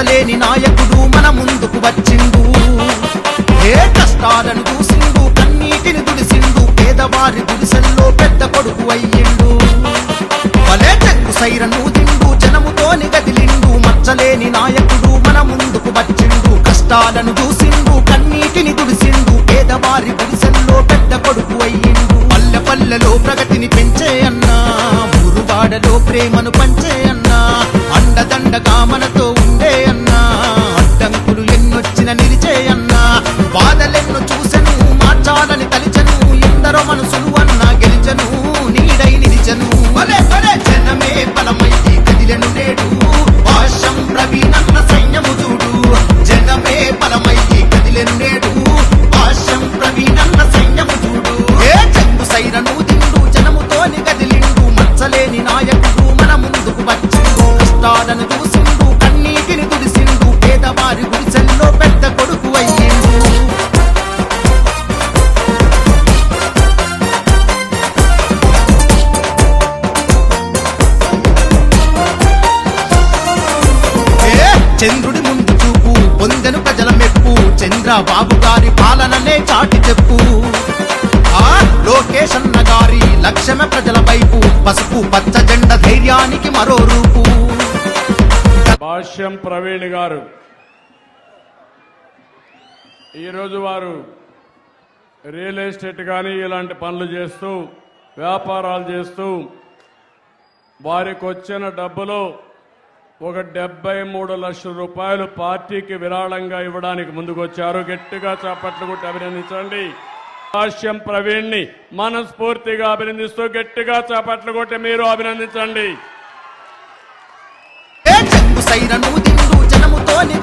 మచ్చలేని నాయకుడు మన ముందుకు వచ్చిండు. ఏ కష్టాలను చూసిండు కన్నీటిని దుడిసిండు పేదవారి దుడిసల్లో పెద్ద కొడుకు అయ్యిండు. వలే చెక్కు సైరను తిండు జనముతోని గదిలిండు మచ్చలేని నాయకుడు మన ముందుకు వచ్చిండు. కష్టాలను చూసిండు కన్నీటిని దుడిసిండు పేదవారి దుడిసల్లో పెద్ద కొడుకు అయ్యిండు. పల్లె పల్లెలో ప్రగతిని పెంచే అన్నా ఊరువాడలో ప్రేమను పంచే అన్నా అండదండగా మనతో చంద్రుడి ముందు చూపు పొందెను ప్రజల మెప్పు. చంద్రబాబు గారి పాలననే చాటి చెప్పు. ఆ లోకేష్ అన్న గారి లక్ష్యమే ప్రజల వైపు. పసుపు పచ్చ జెండ ధైర్యానికి మరో రూపు. భాష్యం ప్రవీణ్ గారు. ఈరోజు వారు రియల్ ఎస్టేట్ కానీ ఇలాంటి పనులు చేస్తూ వ్యాపారాలు చేస్తూ వారికి వచ్చిన డబ్బులో ఒక డెబ్బై మూడు లక్షల రూపాయలు పార్టీకి విరాళంగా ఇవ్వడానికి ముందుకొచ్చారు. గట్టిగా చేపట్లు కొట్టి అభినందించండి. హాస్యం ప్రవీణ్ని మనస్ఫూర్తిగా అభినందిస్తూ గట్టిగా చేపట్లు కొట్టి మీరు అభినందించండి. జనముతోని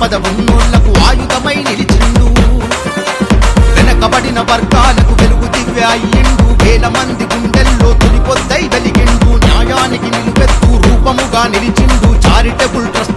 ఆపద ఉన్నోళ్ళకు ఆయుధమై నిలిచిండు. వెనకబడిన వర్గాలకు వెలుగు దివ్య అయ్యిండు. వేల మంది గుండెల్లో తొలిపొద్దై వెలిగిండు. న్యాయానికి నిలువెత్తు రూపముగా నిలిచిండు. Charitable trust